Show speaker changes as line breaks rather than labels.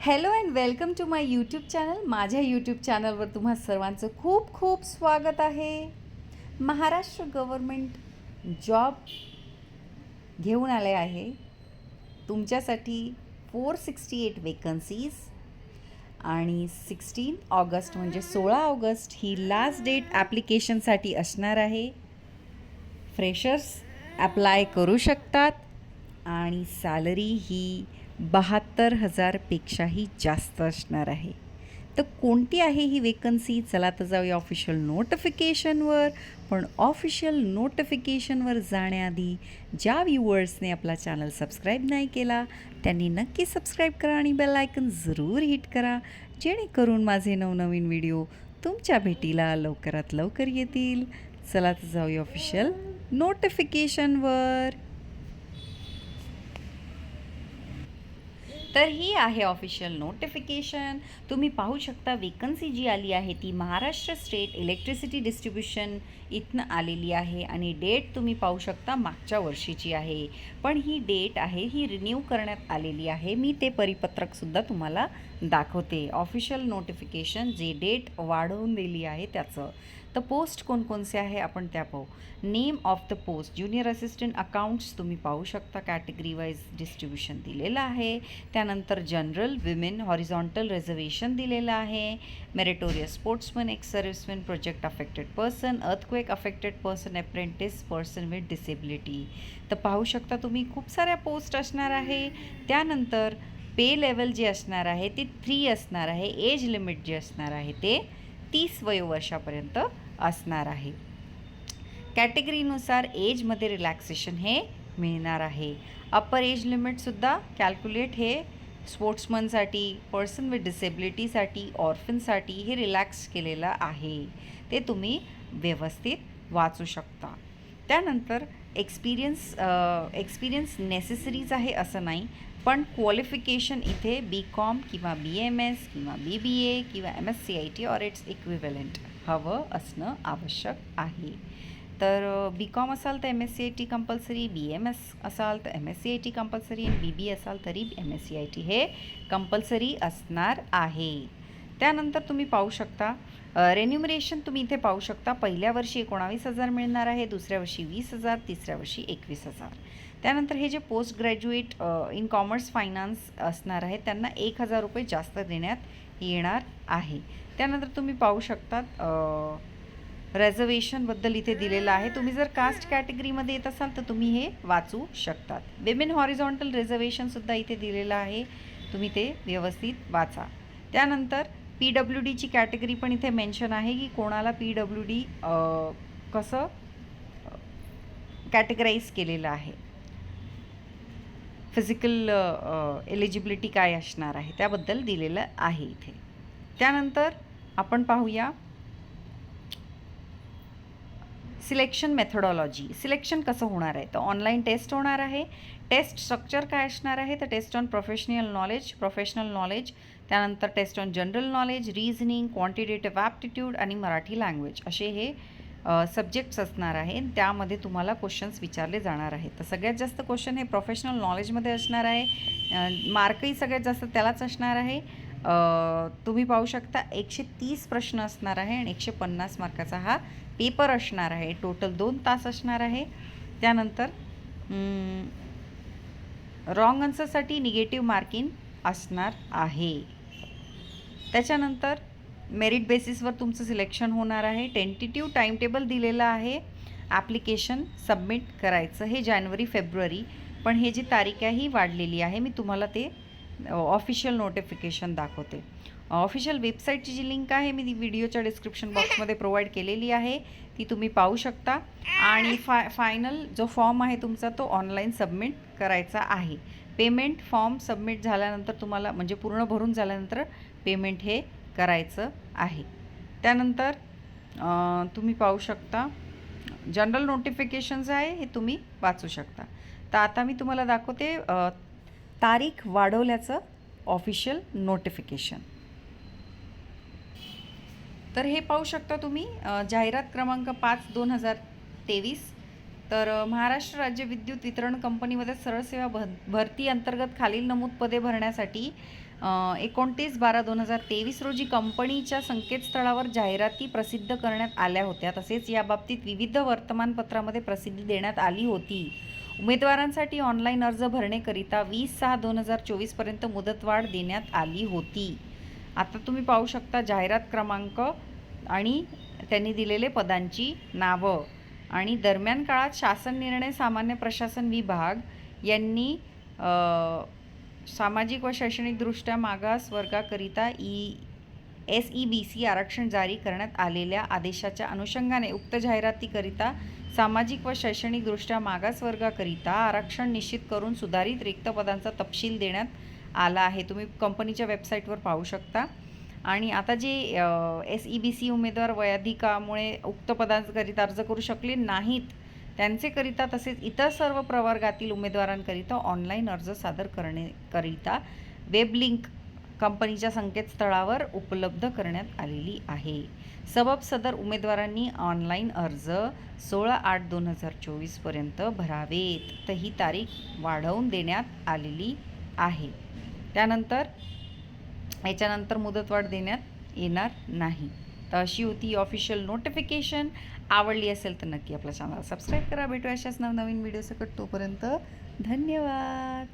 Hello and welcome to my YouTube channel माझ्या YouTube चॅनलवर तुम्हा सर्वांचं खूप खूप स्वागत आहे. महाराष्ट्र गव्हर्मेंट जॉब घेऊन आले आहे. तुमच्यासाठी फोर सिक्स्टी एट वेकन्सीज आणि सिक्स्टीन ऑगस्ट म्हणजे सोळा ऑगस्ट ही लास्ट डेट ॲप्लिकेशनसाठी असणार आहे. फ्रेशर्स ॲप्लाय करू शकतात आणि सॅलरी ही बहात्तर हजारपेक्षाही जास्त असणार आहे. तर कोणती आहे ही वेकन्सी चला तर जाऊया ऑफिशियल नोटिफिकेशनवर पण ऑफिशियल नोटिफिकेशनवर जाण्याआधी ज्या व्ह्युअर्सने आपला चॅनल सबस्क्राईब नाही केला त्यांनी नक्की सबस्क्राईब करा आणि बेल आयकन जरूर हिट करा. जेणेकरून माझे नवनवीन व्हिडिओ तुमच्या भेटीला लवकरात लवकर येतील. चला तर जाऊया ऑफिशियल नोटिफिकेशनवर तर ही आहे ऑफिशियल नोटिफिकेशन तुम्ही पाहू शकता वेकन्सी जी आली आहे ती महाराष्ट्र स्टेट इलेक्ट्रिसिटी डिस्ट्रीब्युशन इथनं आलेली आहे आणि डेट तुम्ही पाहू शकता मागच्या वर्षीची आहे. पण ही डेट आहे ही रिन्यू करण्यात आलेली आहे. मी ते परिपत्रकसुद्धा तुम्हाला दाखवते. ऑफिशियल नोटिफिकेशन जे डेट वाढवून दिली आहे त्याचं. तर पोस्ट कोणकोणचे आहे आपण त्या पाहू. Name of the post junior assistant accounts तुम्ही पाहू शकता कॅटेगरी वाईज डिस्ट्रीब्युशन दिलेलं आहे. त्यानंतर जनरल विमेन हॉरिझॉन्टल रिझर्वेशन दिलेलं आहे. Meritorious sportsman ex serviceman project affected person earthquake affected person apprentice person with disability. तर पाहू शकता तुम्ही खूप साऱ्या पोस्ट असणार आहे. त्यानंतर पे लेवल जे असणार आहे ते थ्री असणार आहे. एज लिमिट जे असणार आहे ते तीस वयोवर्षापर्यंत असणार आहे. कॅटेगरीनुसार एजमध्ये रिलॅक्सेशन हे मिळणार आहे. अप्पर एज लिमिटसुद्धा कॅल्क्युलेट हे स्पोर्ट्समनसाठी पर्सन विथ डिसेबिलिटीसाठी ऑर्फनसाठी हे रिलॅक्स केलेलं आहे. ते तुम्ही व्यवस्थित वाचू शकता. त्यानंतर एक्सपिरियन्स एक्सपिरियन्स नेसेसरीज आहे असं नाही पण क्वालिफिकेशन इथे बी कॉम किंवा बी एम एस किंवा बी बी ए किंवा M S C I T or its equivalent हवं असणं आवश्यक आहे. तर बी कॉम असाल तर M S C I T compulsory B M S असाल तर M S C I T compulsory आणि बी बी असाल तरी M S C I T हे कंपल्सरी असणार आहे. त्यानंतर तुम्ही पाहू शकता रेन्युमरेशन तुम्ही इथे पाहू शकता. पहिल्या वर्षी एकोणावीस हजार मिळणार आहे दुसऱ्या वर्षी वीस हजार तिसऱ्या वर्षी एकवीस हजार. त्यानंतर हे जे post graduate in commerce finance असणार आहे त्यांना एक हजार रुपये जास्त देण्यात येणार आहे. त्यानंतर तुम्ही पाहू शकतात रेझर्वेशनबद्दल इथे दिलेलं आहे. तुम्ही जर कास्ट कॅटेगरीमध्ये येत असाल तर तुम्ही हे वाचू शकतात. विमेन हॉरिझॉन्टल रिझर्वेशनसुद्धा इथे दिलेलं आहे. तुम्ही ते व्यवस्थित वाचा. त्यानंतर पी डब्ल्यू डीची कॅटेगरी पण इथे मेन्शन आहे की कोणाला पी डब्ल्यू डी कसं कॅटेगराईज केलेलं आहे. फिजिकल एलिजिबिलिटी काय असणार आहे त्याबद्दल दिलेलं आहे इथे. त्यानंतर आपण पाहूया सिलेक्शन मेथडॉलॉजी सिलेक्शन कसं होणार आहे? तर ऑनलाईन टेस्ट होणार आहे. टेस्ट स्ट्रक्चर काय असणार आहे? तर test on professional knowledge professional knowledge त्यानंतर test on general knowledge reasoning quantitative aptitude आणि मराठी लँग्वेज असे हे सब्जेक्ट्स असणार आहे. त्यामध्ये तुम्हाला क्वेश्चन्स विचारले जाणार आहेत. तर सगळ्यात जास्त क्वेश्चन हे प्रोफेशनल नॉलेजमध्ये असणार आहे. मार्कही सगळ्यात जास्त त्यालाच असणार आहे. तुम्ही पाहू शकता एकशे तीस प्रश्न असणार आहे आणि एकशे पन्नास मार्काचा हा पेपर असणार आहे. टोटल दोन तास असणार आहे. त्यानंतर रॉंग आन्सरसाठी निगेटिव्ह मार्किंग असणार आहे. त्याच्यानंतर मेरिट बेसिसवर तुमचं सिलेक्शन होणार आहे. टेंटेटिव्ह टाईमटेबल दिलेलं आहे. ॲप्लिकेशन सबमिट करायचं हे जानेवारी फेब्रुवारी पण हे जी तारीख आहे ही वाढलेली आहे. मी तुम्हाला ते ऑफिशियल नोटिफिकेशन दाखवते. ऑफिशियल वेबसाईटची जी लिंक आहे मी ती व्हिडिओच्या डिस्क्रिप्शन बॉक्समध्ये प्रोव्हाइड केलेली आहे. ती तुम्ही पाहू शकता. आणि फाय फायनल जो फॉर्म आहे तुमचा तो ऑनलाईन सबमिट करायचा आहे. पेमेंट फॉर्म सबमिट झाल्यानंतर तुम्हाला म्हणजे पूर्ण भरून झाल्यानंतर पेमेंट हे करायचं आहे. त्यानंतर तुम्ही पाहू शकता. जनरल नोटिफिकेशन्स आहे हे तुम्ही वाचू शकता. तर आता मी तुम्हाला दाखवते तारीख वाढवल्याचं ऑफिशियल नोटिफिकेशन तर हे पाहू शकता तुम्ही जाहिरात क्रमांक पाच दोन हजार तेवीस. तर महाराष्ट्र राज्य विद्युत वितरण कंपनीमध्ये सरळ सेवा भ भरती अंतर्गत खालील नमूद पदे भरण्यासाठी एकोणतीस बारा दोन हजार तेवीस रोजी कंपनीच्या संकेतस्थळावर जाहिराती प्रसिद्ध करण्यात आल्या होत्या. तसेच याबाबतीत विविध वर्तमानपत्रामध्ये प्रसिद्धी देण्यात आली होती. उमेदवारांसाठी ऑनलाईन अर्ज भरणेकरिता वीस सहा दोन हजार चोवीसपर्यंत मुदतवाढ देण्यात आली होती. आता तुम्ही पाहू शकता जाहिरात क्रमांक आणि त्यांनी दिलेले पदांची नावं. आणि दरम्यान काळात शासन निर्णय सामान्य प्रशासन विभाग यांनी सामाजिक व शैक्षणिकदृष्ट्या मागास वर्गाकरिता E S E B C आरक्षण जारी करण्यात आलेल्या आदेशाच्या अनुषंगाने उक्त जाहिरातीकरिता सामाजिक व शैक्षणिकदृष्ट्या मागासवर्गाकरिता आरक्षण निश्चित करून सुधारित रिक्त पदांचा तपशील देण्यात आला आहे. तुम्ही कंपनीच्या वेबसाईटवर पाहू शकता. आणि आता जे एस ई बी सी उमेदवार वयाधिकामुळे उक्त पदांकरिता अर्ज करू शकले नाहीत त्यांचेकरिता तसेच इतर सर्व प्रवर्गातील उमेदवारांकरिता ऑनलाईन अर्ज सादर करण्याकरिता वेब लिंक कंपनीच्या संकेतस्थळावर उपलब्ध करण्यात आलेली आहे. सबब सदर उमेदवारांनी ऑनलाईन अर्ज सोळा आठ दोन हजार चोवीसपर्यंत भरावेत. तर ही तारीख वाढवून देण्यात आलेली आहे. त्यानंतर याच्यानंतर मुदतवाढ देण्यात येणार नाही. तर अशी होती ऑफिशियल नोटिफिकेशन आवडली असेल तर नक्की आपल्या चॅनल सबस्क्राईब करा. भेटू अशाच नवनवीन व्हिडिओ सकट तोपर्यंत धन्यवाद.